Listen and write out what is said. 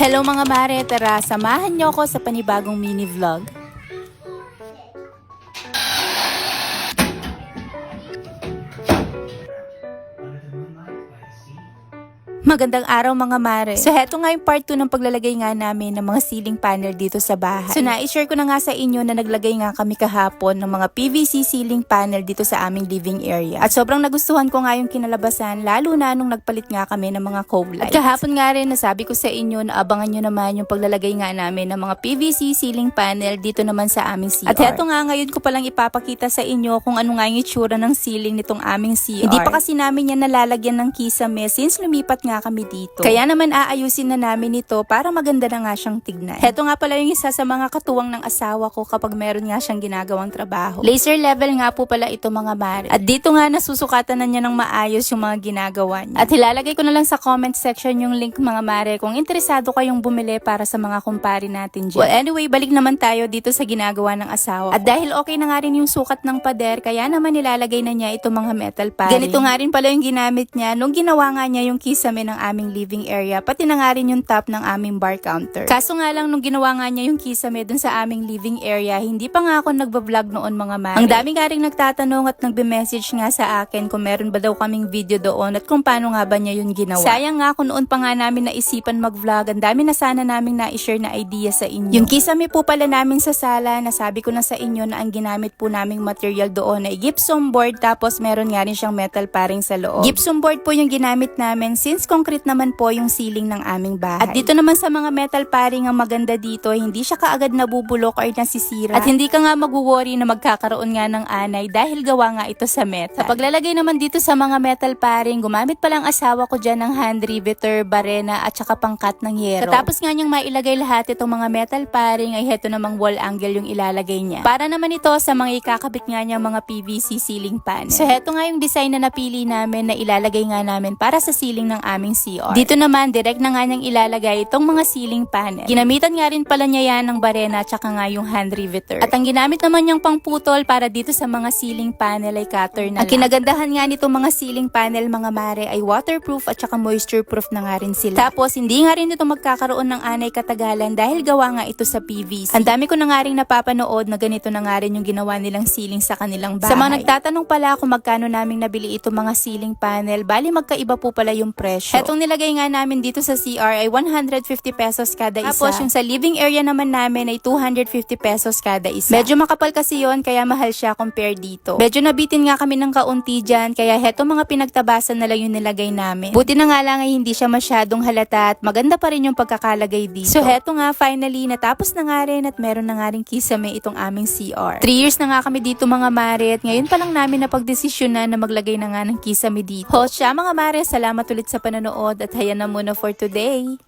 Hello mga mare, tara samahan niyo ako sa panibagong mini vlog. Magandang araw mga mare. So heto nga yung part 2 ng paglalagay nga namin ng mga ceiling panel dito sa bahay. So na-share ko na nga sa inyo na naglagay nga kami kahapon ng mga PVC ceiling panel dito sa aming living area. At sobrang nagustuhan ko nga yung kinalabasan lalo na nung nagpalit nga kami ng mga cove lights. At kahapon nga rin nasabi ko sa inyo na abangan nyo naman yung paglalagay nga namin ng mga PVC ceiling panel dito naman sa aming CR. At heto nga ngayon ko palang ipapakita sa inyo kung ano nga yung itsura ng ceiling nitong aming CR. Hindi pa kasi namin yan nalalagyan ng kisame since lumipat nga kami dito. Kaya naman aayusin na namin ito para maganda na nga siyang tignan. Heto nga pala yung isa sa mga katuwang ng asawa ko kapag meron nga siyang ginagawang trabaho. Laser level nga po pala ito mga mare. At dito nga nasusukatan na niya ng maayos yung mga ginagawa niya. At hilalagay ko na lang sa comment section yung link mga mare kung interesado kayong bumili para sa mga kumpari natin dyan. Well anyway, balik naman tayo dito sa ginagawa ng asawa ko. At dahil okay na nga rin yung sukat ng pader, kaya naman nilalagay na niya itong mga metal paring. Ganito nga rin pala yung ginamit niya nung ginawa nga niya yung kisame ng aming living area, pati na nga rin yung top ng aming bar counter. Kaso nga lang nung ginawa nga niya yung kisame dun sa aming living area, hindi pa nga ako nagbablog noon mga mare. Ang dami nga rin nagtatanong at nagbe-message nga sa akin kung meron ba daw kaming video doon at kung paano nga ba niya yun ginawa. Sayang nga kung noon pa nga namin naisipan mag-vlog, ang dami na sana namin na-share na idea sa inyo. Yung kisame po pala namin sa sala, nasabi ko na sa inyo na ang ginamit po naming material doon ay gypsum board tapos meron nga rin siyang metal paring sa loob. Gypsum board po yung ginamit namin since concrete naman po yung ceiling ng aming bahay. At dito naman sa mga metal paring ang maganda dito, hindi siya kaagad nabubulok or nasisira. At hindi ka nga mag-worry na magkakaroon nga ng anay dahil gawa nga ito sa metal. Sa paglalagay naman dito sa mga metal paring, gumamit pa lang asawa ko dyan ng hand riveter, barena at saka pangkat ng yero. Katapos nga niyang mailagay lahat itong mga metal paring ay heto namang wall angle yung ilalagay niya. Para naman ito sa mga ikakabit nga niyang mga PVC ceiling panel. So heto nga yung design na napili namin na ilalagay nga namin para sa ceiling ng aming CR. Dito naman, direct na nga niyang ilalagay itong mga ceiling panel. Ginamitan nga rin pala niya yan ng barena at saka nga yung hand riveter. At ang ginamit naman niyang pangputol para dito sa mga ceiling panel ay cutter na Ang kinagandahan nga nitong mga ceiling panel mga mare ay waterproof at saka moisture proof na nga rin sila. Tapos hindi nga rin ito magkakaroon ng anay katagalan dahil gawa nga ito sa PVC. Ang dami ko na nga rin napapanood na ganito na nga rin yung ginawa nilang ceiling sa kanilang bahay. Sa mga nagtatanong pala kung magkano naming nabili itong mga ceiling panel, bali magkaiba po pala yung presyo. Etong nilagay nga namin dito sa CR ay 150 pesos kada isa. Tapos yung sa living area naman namin ay 250 pesos kada isa. Medyo makapal kasi yon kaya mahal siya compare dito. Medyo nabitin nga kami ng kaunti dyan kaya heto mga pinagtabasan na lang yung nilagay namin. Buti na nga lang ay hindi siya masyadong halata at maganda pa rin yung pagkakalagay dito. So heto nga finally natapos na nga rin at meron na nga rin kisame itong aming CR. 3 years na nga kami dito mga mare at ngayon pa lang namin napagdesisyon na na maglagay na nga ng kisame dito. Ho siya mga mare, salamat ulit sa panonood at hayan na muna for today.